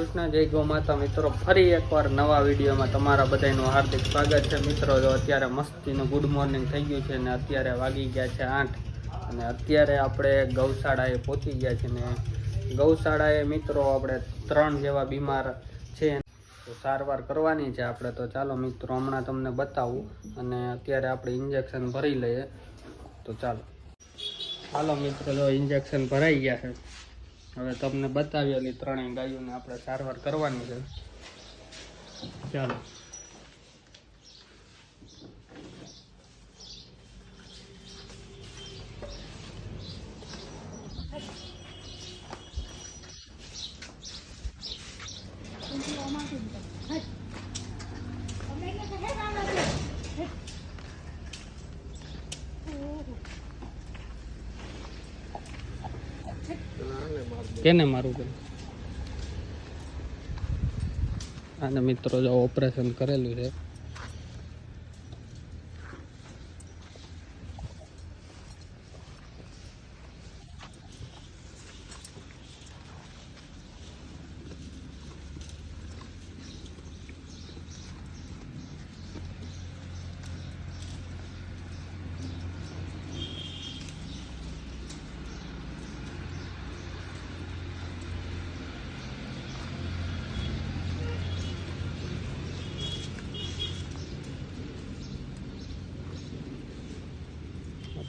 કૃષ્ણ, જય ગો માતા મિત્રો. ફરી એકવાર નવા વિડીયોમાં તમારા બધાનું હાર્દિક સ્વાગત છે. મિત્રો, જો અત્યારે મસ્તીનું ગુડ મોર્નિંગ થઈ ગયું છે અને અત્યારે વાગી ગયા છે આઠ અને અત્યારે આપણે ગૌશાળાએ પહોંચી ગયા છે ને ગૌશાળાએ મિત્રો આપણે ત્રણ જેવા બીમાર છે. તો સારવાર કરવાની છે આપણે. તો ચાલો મિત્રો, હમણાં તમને બતાવું અને અત્યારે આપણે ઇન્જેક્શન ભરી લઈએ. તો ચાલો. ચાલો મિત્રો, જો ઇન્જેક્શન ભરાઈ ગયા છે. હવે તમને બતાવેલી ત્રણેય ગાયોને આપણે સારવાર કરવાની છે. ચાલો. કેને મારું કર્યું આને મિત્રો જો ઓપરેશન કરેલું છે.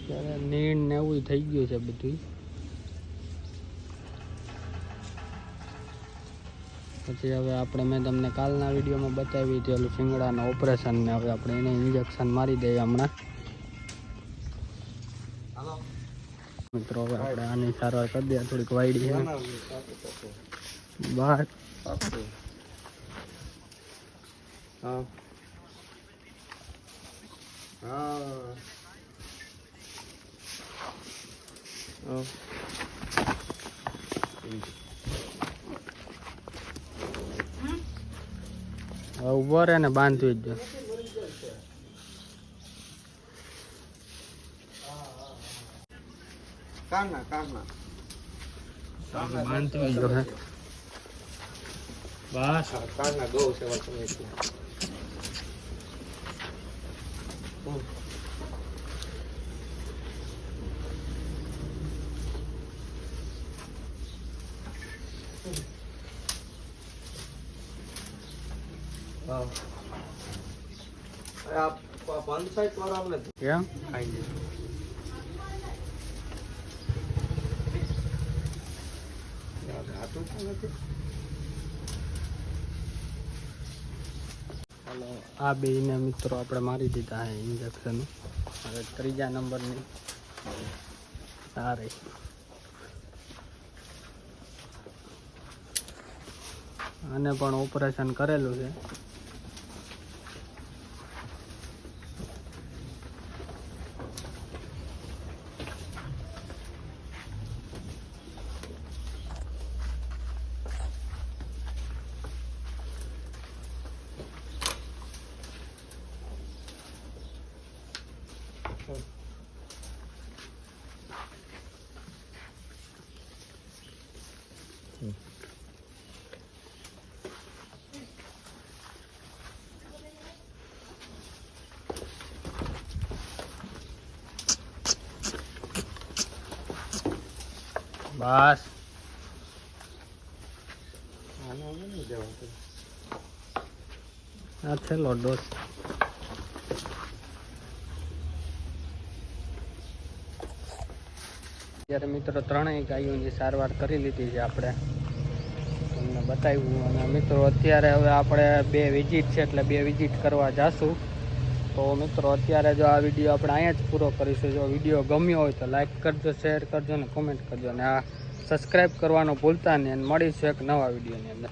અત્યારે નીણ ને એવું થઈ ગયું છે બધું પછી હવે આપણે મેં તમને કાલના વિડીયોમાં બતાવી હતી ઓલું શિંગડાના ઓપરેશન ને હવે આપણે એને ઇન્જેક્શન મારી દઈએ હમણાં. મિત્રો હવે આપણે આની સારવાર કરી દઈએ થોડીક વાયડી છે. બહાર હા. હા. હા. હવે ઊભો રે ને બાંધવી જ બાંધવી જો હે. બસ. કાના ગૌ સેવા સમિતિ પંચાયત વાળા અમને કેમ? ખાઈ આ બેયને મિત્રો આપણે મારી દીધા છે ઇન્જેક્શન હવે ત્રીજા નંબરની. સારી. આને પણ ઓપરેશન કરેલું છે. બસ. આ છેલ્લો ડોઝ ત્યારે મિત્રો ત્રણેય ગાયોની સારવાર કરી લીધી છે આપણે. તમને બતાવ્યું. અને મિત્રો અત્યારે હવે આપણે બે વિઝિટ છે એટલે બે વિઝિટ કરવા જાશું. તો મિત્રો અત્યારે જો આ વીડિયો આપણે અહીંયા જ પૂરો કરીશું. જો વીડિયો ગમ્યો હોય તો લાઇક કરજો શેર કરજો અને કોમેન્ટ કરજો. અને આ સબસ્ક્રાઈબ કરવાનું ભૂલતા નહીં. અને મળીશું એક નવા વિડીયોની અંદર.